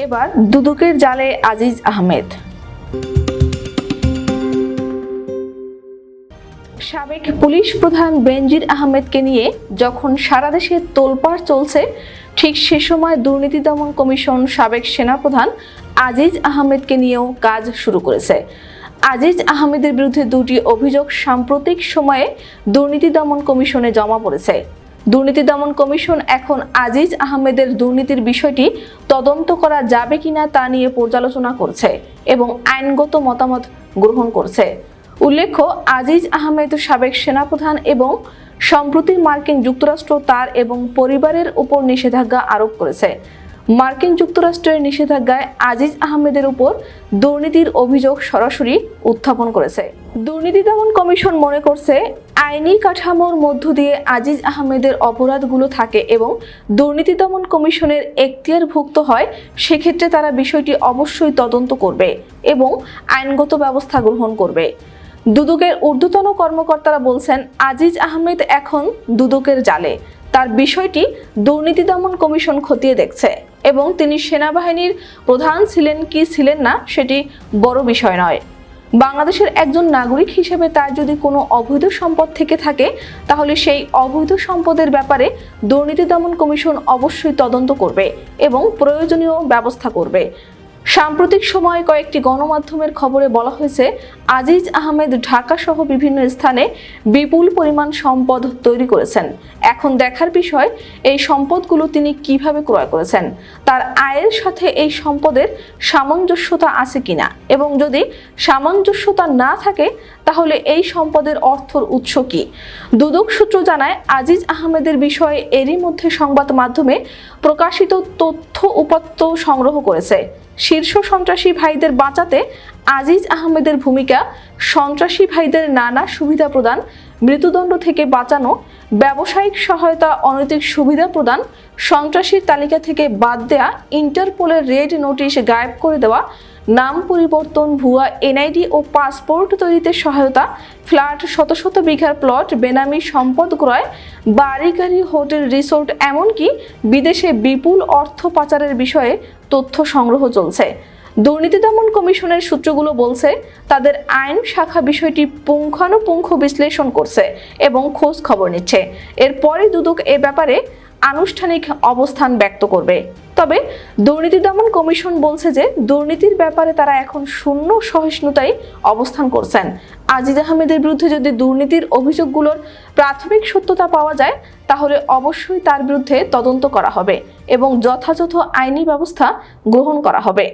এবার দুদকের জালে আজিজ আহমেদ। সাবেক পুলিশ প্রধান বেনজির আহমেদকে নিয়ে যখন সারা দেশে তোলপাড় চলছে, ঠিক সে সময় দুর্নীতি দমন কমিশন সাবেক সেনাপ্রধান আজিজ আহমেদকে নিয়েও কাজ শুরু করেছে। আজিজ আহমেদের বিরুদ্ধে দুটি অভিযোগ সাম্প্রতিক সময়ে দুর্নীতি দমন কমিশনে জমা পড়েছে। দুর্নীতি দমন কমিশন এখন আজিজ আহমেদের দুর্নীতির বিষয়টি তদন্ত করা যাবে কিনা তা নিয়ে পর্যালোচনা করছে এবং আইনগত মতামত গ্রহণ করছে। উল্লেখ্য, আজিজ আহমেদ সাবেক সেনাপ্রধান এবং সম্প্রতি মার্কিন যুক্তরাষ্ট্র তার এবং পরিবারের উপর নিষেধাজ্ঞা আরোপ করেছে। মার্কিন যুক্তরাষ্ট্রের নিষেধাজ্ঞায় আজিজ আহমেদের উপর দুর্নীতির অভিযোগ সরাসরি উত্থাপন করেছে। দুর্নীতি দমন কমিশন মনে করছে, আইনি কাঠামোর মধ্য দিয়ে আজিজ আহমেদের অপরাধগুলো থাকে এবং দুর্নীতি দমন কমিশনের এখতিয়ারভুক্ত হয়, সেক্ষেত্রে তারা বিষয়টি অবশ্যই তদন্ত করবে এবং আইনগত ব্যবস্থা গ্রহণ করবে। দুদকের ঊর্ধ্বতন কর্মকর্তারা বলছেন, আজিজ আহমেদ এখন দুদকের জালে। তার বিষয়টি দুর্নীতি দমন কমিশন খতিয়ে দেখছে এবং তিনি সেনাবাহিনীর প্রধান ছিলেন কি ছিলেন না সেটি বড় বিষয় নয়। বাংলাদেশের একজন নাগরিক হিসেবে তার যদি কোনো অবৈধ সম্পদ থেকে থাকে, তাহলে সেই অবৈধ সম্পদের ব্যাপারে দুর্নীতি দমন কমিশন অবশ্যই তদন্ত করবে এবং প্রয়োজনীয় ব্যবস্থা করবে। সাম্প্রতিক সময়ে কয়েকটি গণমাধ্যমের খবরে বলা হয়েছে, আজিজ আহমেদ ঢাকা সহ বিভিন্ন স্থানে বিপুল পরিমাণ সম্পদ তৈরি করেছেন এখন দেখার বিষয়, এই সম্পদগুলো তিনি কীভাবে ক্রয় করেছেন? তার আয়ের সাথে এই সম্পদের সামঞ্জস্যতা আছে কিনা? এবং যদি সামঞ্জস্যতা না থাকে, তাহলে এই সম্পদের অর্থর উৎস কি? দুদক সূত্র জানায়, আজিজ আহমেদের বিষয়ে এরই মধ্যে সংবাদ মাধ্যমে প্রকাশিত তথ্য উপাত্ত সংগ্রহ করেছে। শীর্ষ সন্ত্রাসী ভাইদের বাঁচাতে আজিজ আহমেদের ভূমিকা, সন্ত্রাসী ভাইদের নানা সুবিধা প্রদান মৃত্যুদণ্ড থেকে বাঁচানো, ব্যবসায়িক সহায়তা, অনৈতিক সুবিধা প্রদান, সন্ত্রাসীর তালিকা থেকে বাদ দেয়া, ইন্টারপোলের রেড নোটিশ গায়েব করে দেওয়া, নাম পরিবর্তন, ভুয়া এনআইডি ও পাসপোর্ট তৈরিতে সহায়তা, ফ্ল্যাট শত শত বিঘার প্লট, বেনামি সম্পদ ক্রয় বাড়ি গাড়ি হোটেল, রিসোর্ট এমনকি বিদেশে বিপুল অর্থ পাচারের বিষয়ে তথ্য সংগ্রহ চলছে। দুর্নীতি দমন কমিশনের সূত্রগুলো বলছে, তাদের আইন শাখা বিষয়টি পুঙ্খানুপুঙ্খ বিশ্লেষণ করছে এবং খোঁজ খবর নিচ্ছে। এরপরে দুদক এ ব্যাপারে আনুষ্ঠানিক অবস্থান ব্যক্ত করবে। তবে দুর্নীতি দমন কমিশন বলছে যে, দুর্নীতির ব্যাপারে তারা এখন শূন্য সহিষ্ণুতায় অবস্থান করছেন। আজিজ আহমেদের বিরুদ্ধে যদি দুর্নীতির অভিযোগগুলোর প্রাথমিক সত্যতা পাওয়া যায়, তাহলে অবশ্যই তার বিরুদ্ধে তদন্ত করা হবে এবং যথাযথ আইনি ব্যবস্থা গ্রহণ করা হবে।